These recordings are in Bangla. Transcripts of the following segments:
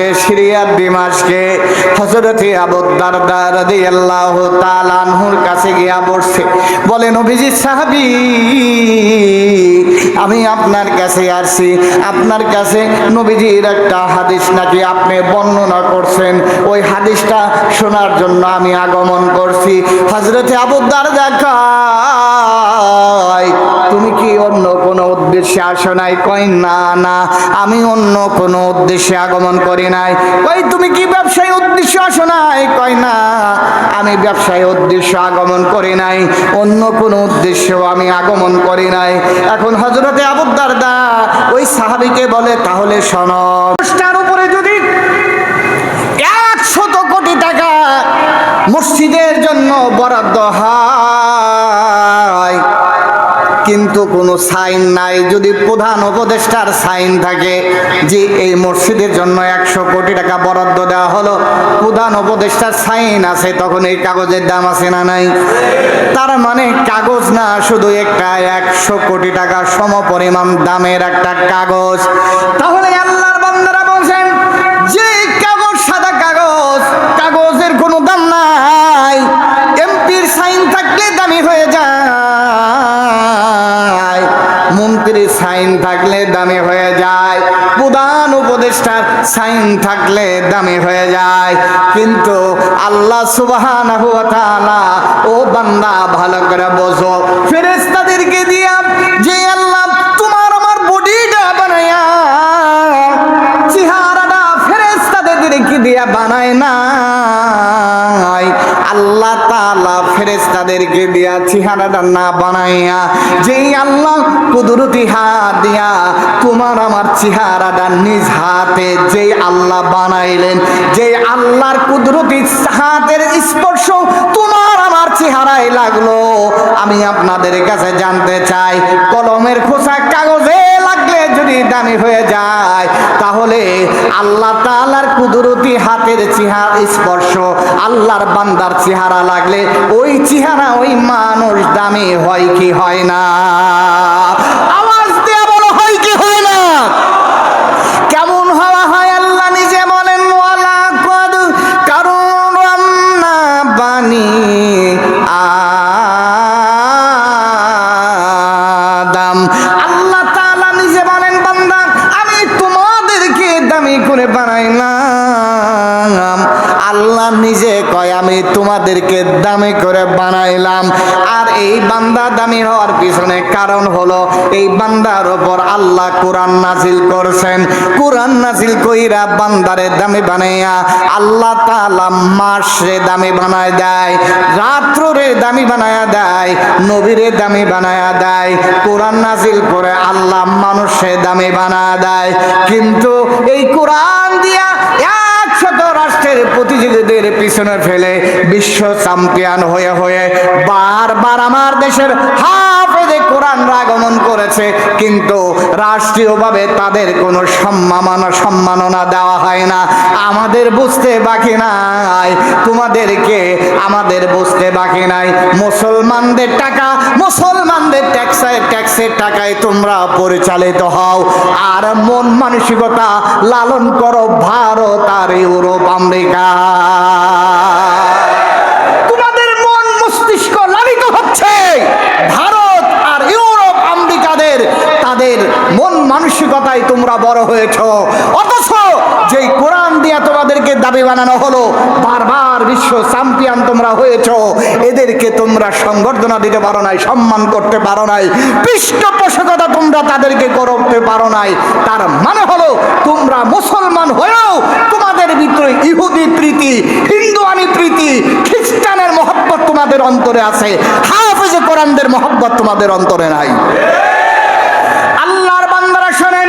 দামেশকে সিরিয়ার দিমাশকে হজরতে আবুদ্দার দারদি আল্লাহ তালানহুর কাছে গিয়া বসছে। বলেন, অভিজিৎ সাহাবি, আমি আপনার কাছে আসছি। আপনার কাছে নবীজির একটা হাদিস নাকি আপনি বর্ণনা করছেন? ওই হাদিসটা শোনার জন্য আমি আগমন করছি। হজরতে আবুদ্দার দেখায় তুমি কি অন্য কোনো উদ্দেশ্যে আসো নাই? কই, না না, আমি অন্য কোনো উদ্দেশ্যে আগমন করি নাই। কই, তুমি কি ব্যবসায়ী উদ্দেশ্যে আসো নাই? কই, না, আমি ব্যবসায়ী উদ্দেশ্যে আগমন করি নাই। অন্য কোনো উদ্দেশ্যেও আমি আগমন করি নাই। এখন হজরতে আবুদ্দার দা ওই সাহাবিকে বলে, তাহলে শোনো তার উপরে যদি একশত কোটি টাকা মসজিদের জন্য বরাদ্দ হয় কিন্তু কোনো সাইন নাই। যদি প্রধান উপদেষ্টার সাইন থাকে, যে এই মসজিদের জন্য একশো কোটি টাকা বরাদ্দ দেওয়া হলো, প্রধান উপদেষ্টার সাইন আছে, তখন এই কাগজের দাম আছে না নাই? তার মানে কাগজ না, শুধু একটা একশো কোটি টাকা সম পরিমাণ দামের একটা কাগজ। তাহলে আল্লাহর বান্দারা বলছেন, যে কাগজ সাদা কাগজ, কাগজের কোনো দাম নাই। এমপির সাইন থাকলে দামি হয়ে যায়। মন্ত্রীর সাইন থাকলে দামি হয়ে যায়। প্রধান উপদেষ্টার সাইন থাকলে দামি হয়ে যায়। কিন্তু আল্লাহ তাআলা, ও বান্দা ভালো করে বোঝো। ফেরেশতাদেরকে দিয়া আল্লাহ তাআলা ফেরেশতাদেরকে দিয়া চেহারাটা না বানাইয়া, যেই আল্লাহ কুদরতি হাত দিয়া তোমার আমার চেহারাটা নিজ হাতে যেই আল্লাহ বানাইলেন যে আল্লাহর কুদরতি হাতের স্পর্শ তোমার আমার চেহারায় লাগল। আমি আপনাদের কাছে জানতে চাই, কলমের খোসা কাগজে লাগলে যদি দামি হয়ে যায়, তাহলে আল্লাহ তালার কুদরতি হাতের চেহারা স্পর্শ আল্লাহর বান্দার চেহারা লাগলে ওই চেহারা ওই মানুষ দামি হয় কি হয় না? তোমাদেরকে দামি করে বানাইলাম। আর এই বান্দা দামি হওয়ার পিছনে কারণ হলো, এই বান্দার ওপর আল্লাহ কোরআন নাজিল করছেন। কোরআন নাজিল কইরা বান্দারে দামি বানাইয়া আল্লাহ তাআলা মাসরে দামি বানায় দেয় রাত্রে দামি বানায়া দেয়, নবীরে দামি বানায়া দেয়। কোরআন নাজিল করে আল্লাহ মানুষে দামি বানায়া দেয়। কিন্তু এই কোরআন দিয়া একশত রাষ্ট্রের প্রতিযোগীদের পিছনে ফেলে বিশ্ব চ্যাম্পিয়ন হয়ে হয়ে বারবার আমার দেশের হাফেজে কোরআন আগমন করেছে, কিন্তু রাষ্ট্রীয়ভাবে তাদের কোনো সম্মাননা সম্মাননা দেওয়া হয় না। আমাদের বুঝতে বাকি নাই। তোমাদেরকে আমাদের বুঝতে বাকি নাই। মুসলমানদের টাকা, মুসলমানদের ট্যাক্সের ট্যাক্সের টাকায় তোমরা পরিচালিত হও। আর মন মানসিকতা লালন করো ভারত আর ইউরোপ, আমেরিকা তোমাদের মন মস্তিষ্ক লালিত হচ্ছে ভারত আর ইউরোপ আমেরিকাদের তাদের মন মানসিকতায় তোমরা বড় হয়েছ। অথচ যেই কোরআন দিয়া তোমাদেরকে দাবি বানানো হলো, বারবার বিশ্ব চ্যাম্পিয়ন তোমরা হয়েছ। এদেরকে তোমরা সংবর্ধনা দিতে পারো নাই, সম্মান করতে পারো নাই, পৃষ্ঠপোষকতা তোমরা তাদেরকে করতে পারো নাই। তার মানে হলো, তোমরা মুসলমান হয়েও তোমাদের ভিতরে ইহুদি প্রীতি হিন্দুয়ানি প্রীতি, খ্রিস্টানের মহব্বত তোমাদের অন্তরে আছে। হাফেজে কোরআনদের মহব্বত তোমাদের অন্তরে নাই। আল্লাহর বান্দারা শোনেন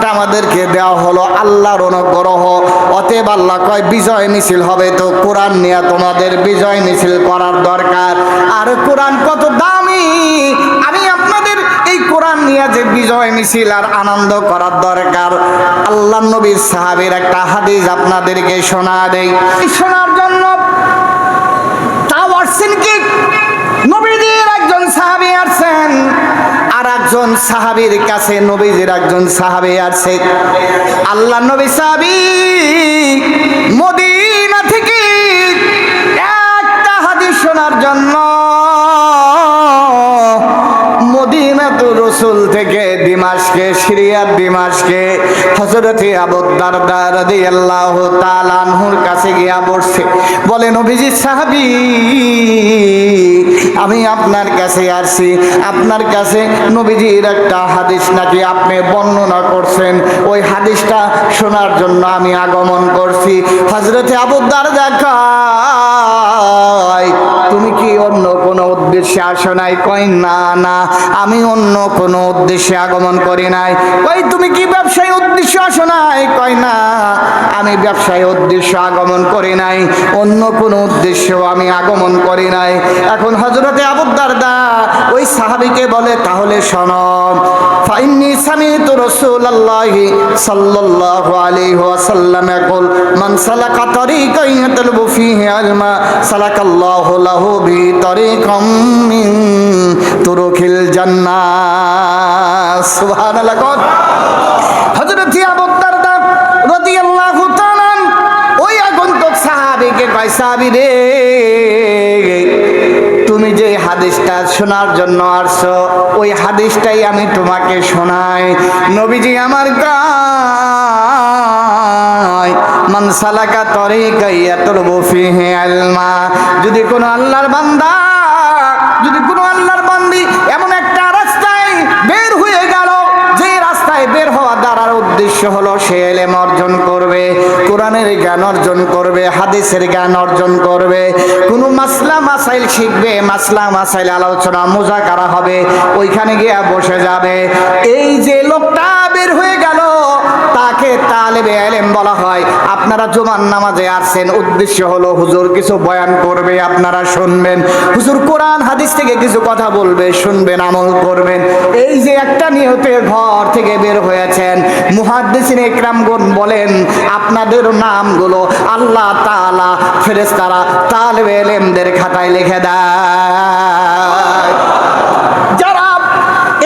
কোরআনটা আমাদেরকে দেওয়া হলো আল্লাহর অনুগ্রহ। অতএব আল্লাহ কয়, বিজয় মিছিল হবে তো কোরআন নিয়ে তোমাদের বিজয় মিছিল করার দরকার। আর কোরআন কত দামি? আমি আপনাদের এই কোরআন নিয়ে যে বিজয় মিছিল আর আনন্দ করার দরকার আল্লাহ নবীর সাহাবের একটা হাদিস আপনাদেরকে শোনা দেই। এই শোনার জন্য তাও আসছেন কি নবীজির একজন সাহাবি আসছেন আর একজন সাহাবির কাছে নবীজির একজন সাহাবি আছে আল্লাহ নবী সাহাবি, মদিনা থেকে একটা হাদিস শোনার জন্য রসুল থেকে দিমাসকে সিরিয়ার দিমাসকে হজরতে আবুদ্দার দারদি আল্লাহ তালানহুর কাছে গিয়া বসছে। বলে নবীজি সাহাবি, আমি আপনার কাছে আসছি। আপনার কাছে নবীজির একটা হাদিস নাকি আপনি বর্ণনা করছেন? ওই হাদিসটা শোনার জন্য আমি আগমন করছি। হজরতে আবুদ্দার দেখায় তুমি কি অন্য কোনো উদ্দেশ্যে আসো নাই? কই, না না, আমি অন্য কোনো উদ্দেশ্যে আগমন করি নাই। কই, তুমি কি ব্যবসায়ী উদ্দেশ্যে আসো নাই? কই, না, আমি ব্যবসায়ী উদ্দেশ্যে আগমন করি নাই। অন্য কোনো উদ্দেশ্যেও আমি আগমন করি নাই। এখন হজরতে আবুদ্দার দা ওই সাহাবিকে বলে, তাহলে শোনো, ফাইন্নি সামিতু রাসূলুল্লাহি সাল্লাল্লাহু আলাইহি ওয়াসাল্লাম ইয়াকুল, মান সালাকা তরিকান ইয়াতলবু ফিহি ইলমা সালাকাল্লাহু লাহু বি তরিকাম মিন রাদিয়াল্লাহু তাআলা ওই আগন্তুক সাহাবীকে কয় রে, তুমি যে হাদিসটা শোনার জন্য আসছো, ওই হাদিসটাই আমি তোমাকে শোনাই। নবীজি আমার গায় মান সালাকা তরিকা ইয়াতলবু ফিহি যদি কোনো আল্লাহর বান্দা, যদি কোনো আল্লাহর বান্দি এমন একটা রাস্তায় বের হয়ে গেল, যে রাস্তায় বের হওয়া দ্বারার উদ্দেশ্য হলো সে এলেম অর্জন করবে, কোরআনের জ্ঞান অর্জন করবে, হাদিসের জ্ঞান অর্জন করবে। কোনো মাসলা মাসাইল শিখবে, মাসলা মাসাইল আলোচনা মোজাকারা হবে, ওইখানে গিয়ে বসে যাবে। এই যে লোকটা বের হয়ে গেল আপনারা জুমার নামাজে আসছেন, উদ্দেশ্য হলো হুজুর কিছু বয়ান করবে, আপনারা শুনবেন। হুজুর কোরআন, হাদিস থেকে কিছু কথা বলবে, শুনবেন, আমল করবেন। এই যে একটা নিয়তে ঘর থেকে বের হয়েছেন, মুহাদ্দিসিন ইকরামগণ বলেন, আপনাদের নামগুলো আল্লাহ তাআলা ফেরেশতারা তালেবে এলেমদের খাতায় লিখে দেয় যারা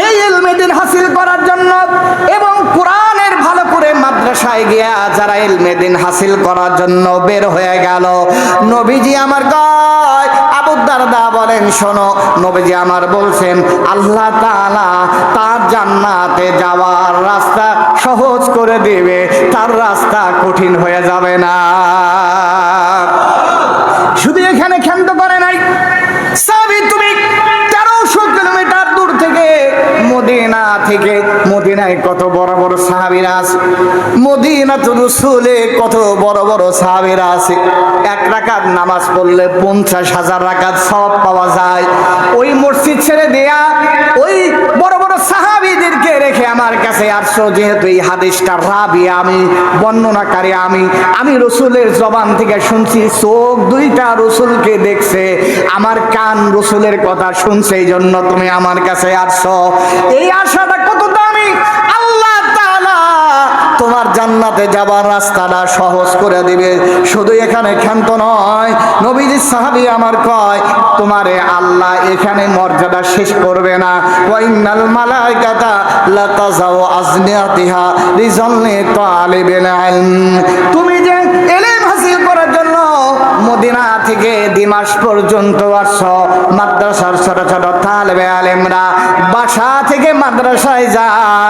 এই ইলমেদিন হাসিল করার জন্য এবং কোরআনের ভালো করে মাদ্রাসায় গিয়া যারা ইলমেদিন হাসিল করার জন্য বের হয়ে গেল? নবীজি আমার কয়, আবু দারদা বলেন, শোনো। নবীজি আমার বলছেন, আল্লাহ তাআলা তার জান্নাতে যাওয়ার রাস্তা সহজ করে দেবে, তার রাস্তা কঠিন হয়ে যাবে না। শুধু এখানে ক্ষান্ত করে নাই। সাবি তুমি তেরোশো কিলোমিটার দূর থেকে মদিনা থেকে মদিনায় কত বড় বড় সাহাবিরা আছে মদিনা তো রসুলে কত বড় বড় সাহাবিরা আছে। এক রাকাত নামাজ পড়লে পঞ্চাশ হাজার রাকাত সব পাওয়া যায়। ওই মসজিদ ছেড়ে দেয়া, ওই বড় বড় সাহাবিদেরকে রেখে আমার কাছে আসছো, যেহেতু এই হাদিসটা রাবি, আমি বর্ণনাকারী, আমি আমি রসুলের জবান থেকে শুনছি, চোখ দুইটা রসুলকে দেখছে, আমার কান রসুলের কথা শুনছে, এই জন্য তুমি আমার কাছে আসছো। এই আশাটা কত দামি? জান্নাতে যাবার রাস্তাটা সহজ করে দিবে। শুধু এখানে ক্ষান্ত নয়, নবীজি সাহাবি আমার কয়, তোমারে আল্লাহ এখানে মর্যাদা শেষ করবে না। ওয়াইনাল মালাইকাতা লাতাজাও আজনিয়াতিহা রিজল্লি তালিবিল ইলম। তুমি যে এলেম হাসিল করার জন্য মদিনা থেকে দিমাস পর্যন্ত আসছো, মাদ্রাসার ছোট ছোট তালেবে আলেমরা বাসা থেকে মাদ্রাসায় যায়।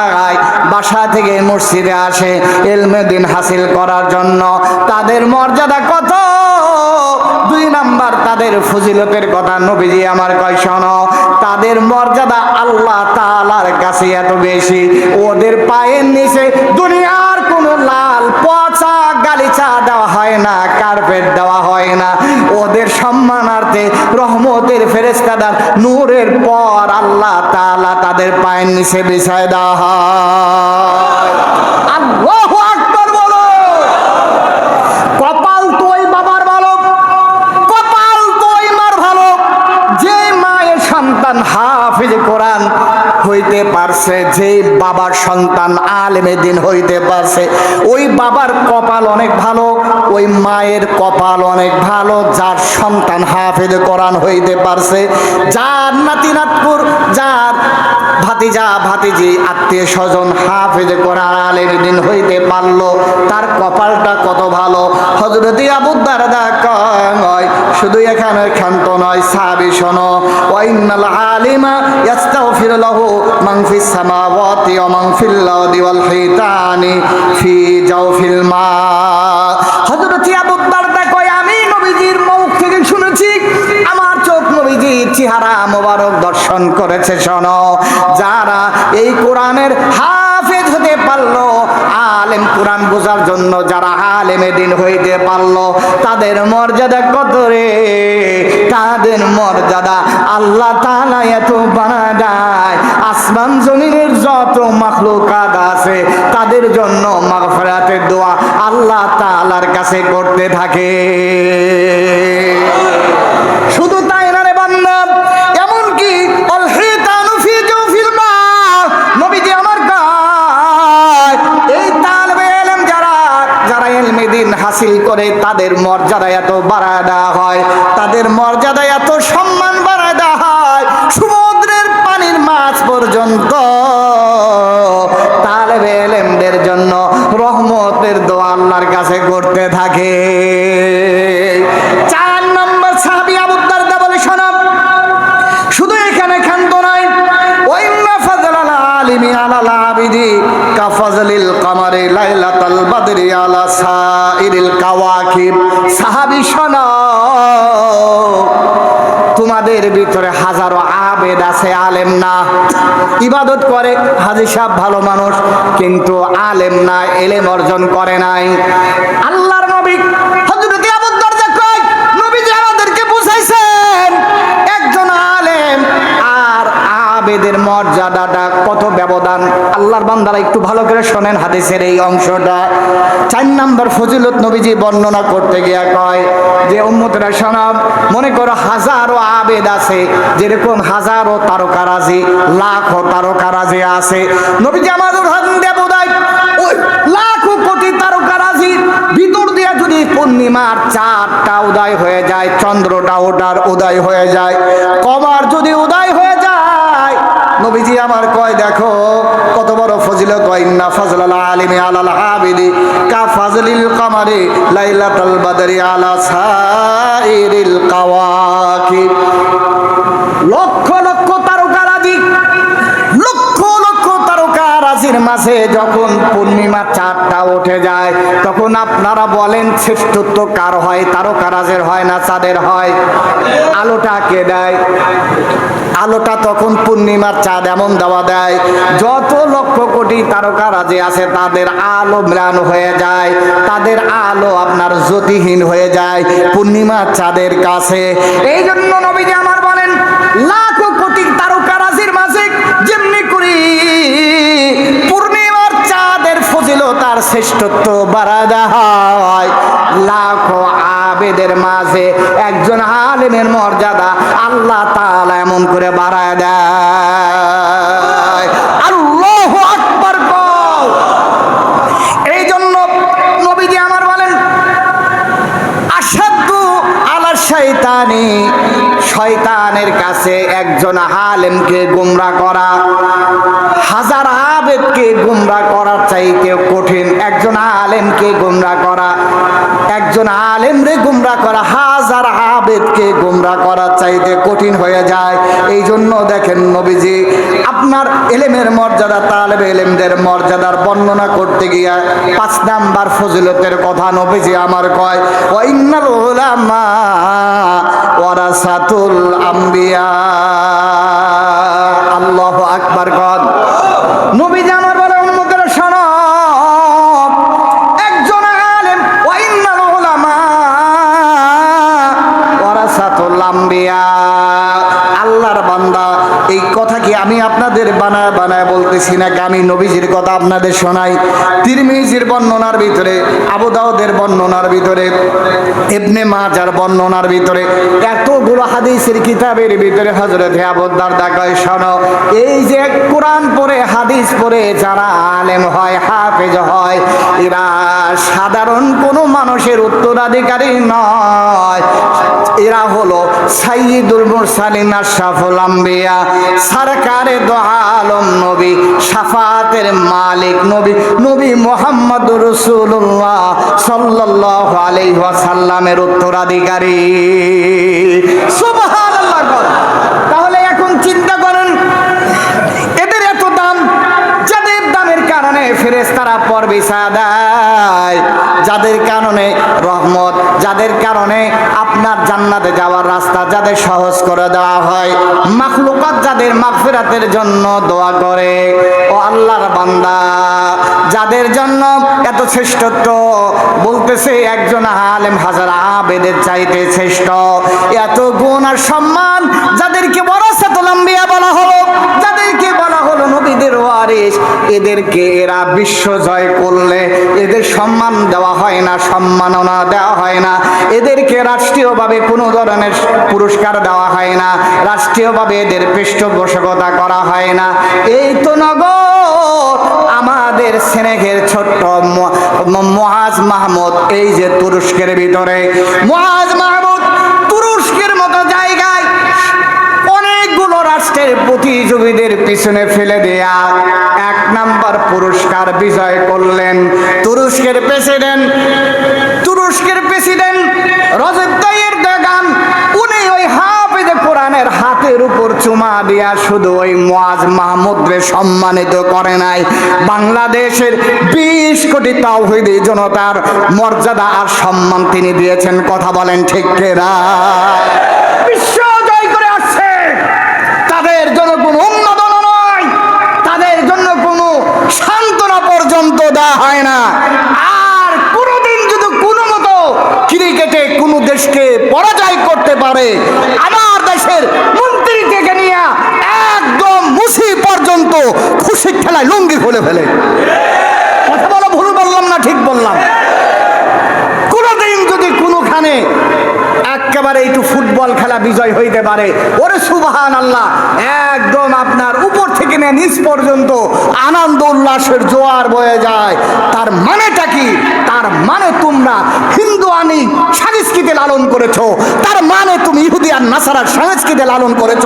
বাসা থেকে মসজিদে আসে, এলমে দিন হাসিল করার জন্য। তাদের মর্যাদা কত? দুই নাম্বার, তাদের ফজিলতের কথা নবীজি আমার কয়, শোনো, তাদের মর্যাদা আল্লাহ তালার কাছে এত বেশি। ওদের পায়ের নিচে পচা গালিচা দেওয়া হয় না কার্পেট দেওয়া হয় না। ওদের সম্মানার্থে রহমতের ফেরেস্তাদার নূরের পর আল্লাহ তালা তাদের পায়ের নিচে বিষয় দেওয়া হয় আল্লাহু আকবার বলো কপাল তো ওই বাবার ভালো কপাল তো ওই মার ভালো যে মায়ের সন্তান হাফিজ কোরআন হইতে পারছে যে বাবার সন্তান আলেমে দিন হইতে পারছে, ওই বাবার কপাল অনেক ভালো, ওই মায়ের কপাল অনেক ভালো, যার সন্তান হাফেজ কোরআন হইতে পারছে, যার নাতিনাতপুর যার ভাতিজা, ভাতিজি, আত্মীয় স্বজন হাফেজ কোরআন আলেম দিন হইতে পারল। তার কপালটা কত ভালো? হজরতি আবুদ্দার দা শুধু এখানে ক্ষান্ত নয় সাবি শোনো। ওয়াইনাল আলিমা ইয়াস্তাগফির লাহু মান সামাওয়াতি ওয়া মান ফিল হিতানি ফি জাওফিল মা। হযরত আবু দারদা কয় আমি নবীজির মুখ থেকে শুনেছি আমার চোখ নবীজির চেহারা মোবারক দর্শন করেছে, শোনো। যারা এই কোরআনের হাফেজ হতে পারল, আলেম কোরআন বোঝার জন্য যারা আলেমে দিন হইতে পারল, তাদের মর্যাদা কত রে? তাদের মর্যাদা আল্লাহ তাআলা এত বানা দেয় আসমান জমিনের যত মাখলুকাত আছে, তাদের জন্য মাগফিরাতের দোয়া আল্লাহ তাআলার কাছে করতে থাকে। হাসিল করে তাদের মর্যাদা এত বাড়ায় দেওয়া হয়, তাদের মর্যাদা এত সম্মান বাড়ায় দেওয়া হয়, সমুদ্রের পানির মাছ পর্যন্ত। তালেবে এলেমদের জন্য রহমতের দোয়া আল্লাহর কাছে করতে থাকে। চার নম্বর সাহাবি কাফাজলিল কামারি লাইলাতাল বাদরি আলা সাইরিল কাওয়াকিব। সাহাবী, শোনো। তোমাদের ভিতরে হাজারো আবেদ আছে, আলেম না। ইবাদত করে, হাজি সাহেব ভালো মানুষ, কিন্তু আলেম না, এলেম অর্জন করে নাই। আল্লাহর নবী আবেদের মর্যাদাটা কত ব্যবধান? আল্লাহর বান্দারা একটু ভালো করে শোনেন হাদিসের এই অংশটা। চার নাম্বার ফজিলত নবীজি বর্ণনা করতে গিয়া কয় যে, উম্মতরা শোনাব মনে করো হাজারো আবেদ আছে, যেরকম হাজারো তারকারাজি, লাখো তারকারাজি আছে। নবীজি আমার উদাহরণ দেব ওই লাখো কোটি তারকারাজি ভিতর দিয়ে যদি পূর্ণিমার চারটা উদয় হয়ে যায়, চন্দ্রটা ওটার উদয় হয়ে যায়, কবার যদি উদয় নবীজি আমার কয়, দেখো, কত বড় ফজিলত কয় ইন্না ফাজলাল আলিমি আলাল আবিদি কা ফাজলিল কামারি লাইলাতাল বাদরি আলা সাইরিল কাওয়াকিব। তারকারাজির মাঝে যখন পূর্ণিমা চাঁদটা উঠে যায়, তখন আপনারা বলেন, শ্রেষ্ঠত্ব কার হয়? তারকারাজের হয় না চাঁদের হয়? আলোটা কে দেয়? আলোটা তখন পূর্ণিমার চাঁদ এমন দেওয়া দেয়, যত লক্ষ কোটি তারকারাজি আছে, তাদের আলো ম্লান হয়ে যায়, তাদের আলো আপনার জ্যোতিহীন হয়ে যায় পূর্ণিমার চাঁদের কাছে। এই জন্য নবীজি আমার বলেন, লাখো ফজিলতার শ্রেষ্ঠত্ব বাড়া হয়। লাখো আবেদের মাঝে একজন আলেমের মর্যাদা আল্লাহ তাআলা এমন করে বাড়ায় দেয়। শয়তানের কাছে একজন আলেমকে গুমরা করা, হাজার আবেদকে গুমরা করার চাইতে কঠিন। একজন আলেমকে গুমরা করা, একজন আলেমরে গুমরা করা, হাজার আবেদকে গুমরা করার চাইতে কঠিন হয়ে যায়। এই জন্য দেখেন নবীজি, আপনার এলেমের মর্যাদা, তালেবে এলেমদের মর্যাদার বর্ণনা করতে গিয়া পাঁচ নাম্বার ফজিলতের কথা নবীজি আমার কয় ওয়াইনাল উলামা ওয়ারাসাতুল আম্বিয়া। আল্লাহু আকবার কন। আমি আপনাদের বানায় বানায় বলতেছি নাকি আমি নবীজির কথা আপনাদের শোনাই। তিরমিজির বর্ণনার ভিতরে, আবু দাউদের বর্ণনার ভিতরে, ইবনে মাজার বর্ণনার ভিতরে, এতগুলো হাদিসের কিতাবের ভিতরে হযরত আবু দারদা কয় শোনো, এই যে কোরআন পড়ে, হাদিস পড়ে, যারা আলেম হয়, হাফেজ হয়, এরা সাধারণ কোনো মানুষের উত্তরাধিকারী নয়। এরা হলো সাইয়্যিদুল মুরসালিন, আশরাফুল আম্বিয়া, সরকারে দো আলম নবী, সাফাতের মালিক নবী নবী মোহাম্মদ রসুল্লাহ সাল্লাহ আলাইহি সাল্লামের উত্তরাধিকারী। তাহলে এখন চিন্তা করেন, এদের এত দাম, যাদের দামের কারণে ফেরেশতারা পর দেয় যাদের কারণে রহমত, যাদের কারণে আপনার জান্নাতে যাওয়ার রাস্তা যাদের সহজ করে দেওয়া হয়, মাখলুকাত যাদের মাগফিরাতের জন্য দোয়া করে। ও আল্লাহর বান্দা, যাদের জন্য এত শ্রেষ্ঠত্ব বলতেছে একজন আলেম হাজার আবেদের চাইতে শ্রেষ্ঠ। এত গুণ আর সম্মান যাদেরকে বড় সাতলাম্বিয়া বলা হলো যাদেরকে বলা হলো নবীদের ওয়ারিস এদেরকে এরা বিশ্ব জয় করলে এদের সম্মান দেওয়া হয় না, সম্মাননা দেওয়া হয় না। এদেরকে রাষ্ট্রীয়ভাবে কোনো ধরনের পুরস্কার দেওয়া হয় না, রাষ্ট্রীয়ভাবে এদের পৃষ্ঠপোষকতা করা হয় না। এই তো নগর, আমাদের সেনেকের ছোট্ট ম- ম- মাহমুদ, এই যে তুরস্কের ভিতরে। মুআজ মাহমুদ তুরস্কের মতো জায়গায় অনেকগুলো রাষ্ট্রের প্রতিযোগীদের পিছনে ফেলে দেয়া। এক নাম্বার পুরস্কার বিজয় করলেন তুরস্কের প্রেসিডেন্ট। তুরস্কের প্রেসিডেন্ট রজব তাইয়ের দেগান। উনি ওই হাফেজে কোরআনের হাতের উপর চুমা দিয়া শুধু ওই মুয়াজ মাহমুদরে সম্মানিত করে নাই। বাংলাদেশের বিশ কোটি তাওহিদি জনতার মর্যাদা আর সম্মান তিনি দিয়েছেন। কথা বলেন ঠিক কেরা বিশ্ব জয় করে আসছে তাদের জন্য কোনো উন্মাদন নয় তাদের জন্য কোনো সান্ত্বনা পর্যন্ত দেওয়া হয় না। আর কোনোদিন যদি কোনো মতো ক্রিকেটে কোনো দেশকে পরাজয় করতে পারে আমার দেশের মন্ত্রী থেকে নিয়ে একদম মুসি পর্যন্ত খুশি খেলায় লুঙ্গি খুলে ফেলে। কথা বলো ভুল বললাম না, ঠিক বললাম। কোনোদিন যদি কোনোখানে একেবারে একটু ফুটবল খেলা বিজয় হইতে পারে, ওরে সুবাহান আল্লাহ একদম আপনার উপর থেকে নিয়ে নিচ পর্যন্ত আনন্দ উল্লাসের জোয়ার বয়ে যায়। তার মানেটা কি? তার মানে তোমরা হিন্দু আনি সংস্কৃতি লালন করেছ। তার মানে তুমি ইহুদি আর নাসারার সংস্কৃতি লালন করেছ।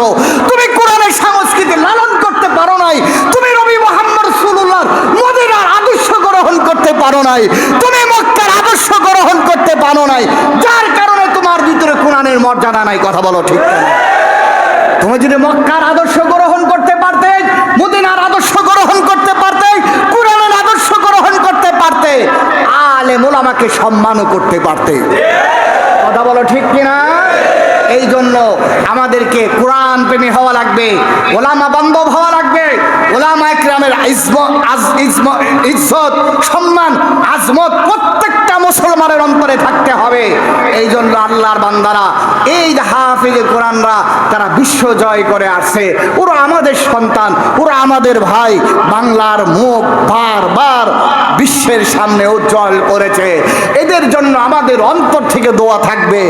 তুমি কোরআনের সংস্কৃতি লালন করতে পারো নাই। তুমি নবী মোহাম্মদ সুল্লাহ মদিনার আদর্শ গ্রহণ করতে পারো নাই। তুমি মক্কার আদর্শ গ্রহণ করতে পারো নাই। যার কারণে তোমার ভিতরে কোরআনের মর্যাদা নাই। কথা বলো ঠিক? তুমি যদি মক্কার আদর্শ গ্রহণ করতে পারতে মদিনার আদর্শ গ্রহণ করতে পারতে কোরআনের আদর্শ গ্রহণ করতে পারতে আলে মোলামাকে সম্মানও করতে পারতে কথা বলো ঠিক কিনা? এই জন্য আমাদেরকে কোরআন প্রেমী হওয়া লাগবে, ওলামা বান্ধব হওয়া লাগবে, ওলামা একরামের ইজ্জত, সম্মান, আজমত প্রত্যেকটা মুসলমানের অন্তরে থাকতে হবে। এই জন্য আল্লাহর বান্দারা, এই হাফিজে কোরআনরা, তারা বিশ্ব জয় করে আসছে। ওরা আমাদের সন্তান, ওরা আমাদের ভাই, বাংলার মুখ বারবার বিশ্বের সামনে উজ্জ্বল করেছে। এদের জন্য আমাদের অন্তর থেকে দোয়া থাকবে।